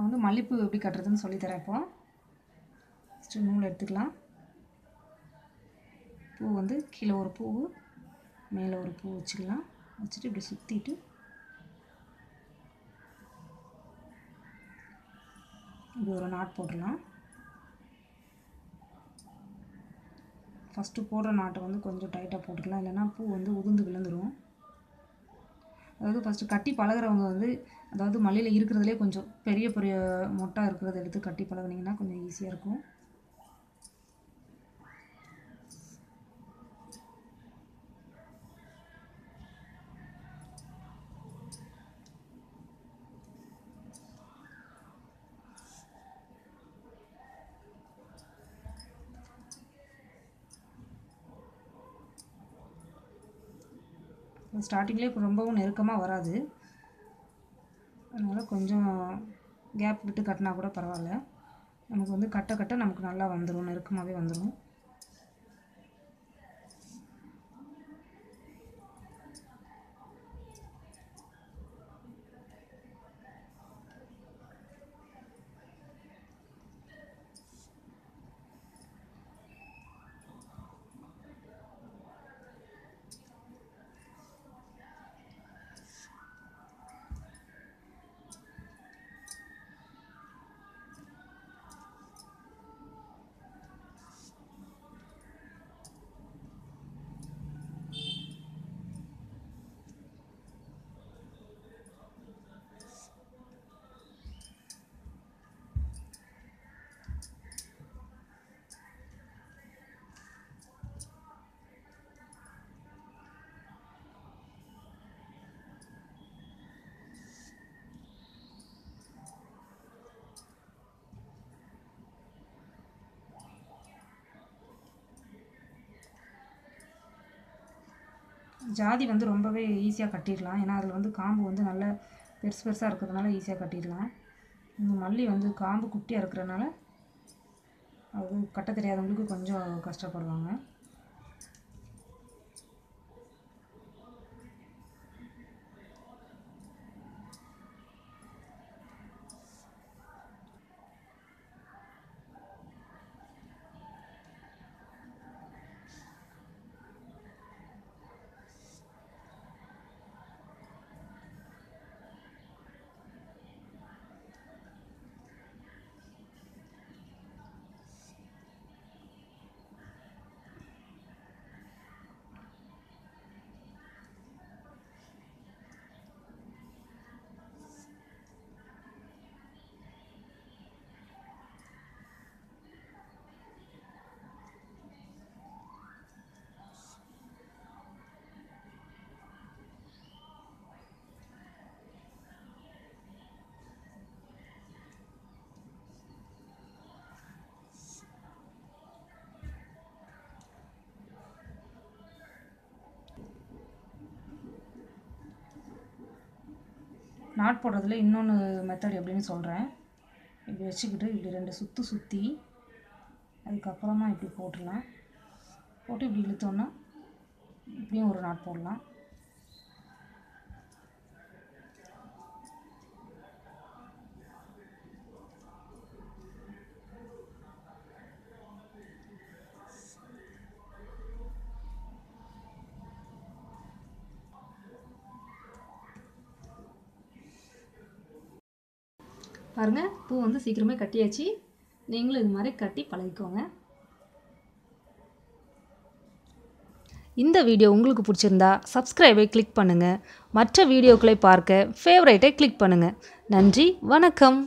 நான் வந்து மல்லிப்பூ எப்படி கட்டுறதுன்னு சொல்லித்தரேன் இப்போ. ஃபஸ்ட்டு நூல் எடுத்துக்கலாம். பூ வந்து கீழே ஒரு பூ மேலே ஒரு பூ வச்சுக்கலாம். வச்சுட்டு இப்படி சுற்றிட்டு இப்படி ஒரு நாட் போட்டுடலாம். ஃபஸ்ட்டு போடுற நாட்டை வந்து கொஞ்சம் டைட்டாக போட்டுக்கலாம். இல்லைன்னா பூ வந்து உதிர்ந்து விழுந்துடும் அதாவது ஃபஸ்ட்டு கட்டி பழகுறவங்க வந்து அதாவது மல்லியில் இருக்கிறதுலே கொஞ்சம் பெரிய பெரிய மொட்டாக இருக்கிறத எடுத்து கட்டி பழகுனீங்கன்னா கொஞ்சம் ஈஸியாக இருக்கும். ஸ்டார்டிங்லேயே இப்போ ரொம்பவும் நெருக்கமாக வராது. அதனால் கொஞ்சம் கேப் விட்டு கட்டினா கூட பரவாயில்ல. நமக்கு வந்து கட்ட கட்ட நமக்கு நல்லா வந்துடும் நெருக்கமாகவே வந்துடும் ஜாதி வந்து ரொம்பவே ஈஸியாக கட்டிடலாம். ஏன்னா அதில் வந்து காம்பு வந்து நல்ல பெருசு பெருசாக இருக்கிறதுனால ஈஸியாக கட்டிடலாம். இந்த மல்லி வந்து காம்பு குட்டியாக இருக்கிறனால அது கட்ட தெரியாதவங்களுக்கு கொஞ்சம் கஷ்டப்படுவாங்க. நாட் போடுறதுல இன்னொன்று மெத்தட் எப்படின்னு சொல்கிறேன் இப்படி வச்சுக்கிட்டு இப்படி ரெண்டு சுற்று சுற்றி அதுக்கப்புறமா இப்படி போட்டுடலாம். போட்டு இப்படி இழுத்தோன்னா இப்படியும் ஒரு நாட் போடலாம். பாருங்கள் பூ வந்து சீக்கிரமே கட்டியாச்சு. நீங்களும் இது மாதிரி கட்டி பழகிக்கோங்க. இந்த வீடியோ உங்களுக்கு பிடிச்சிருந்தா சப்ஸ்கிரைபை கிளிக் பண்ணுங்கள் மற்ற வீடியோக்களை பார்க்க ஃபேவரைட்டை கிளிக் பண்ணுங்கள் நன்றி வணக்கம்.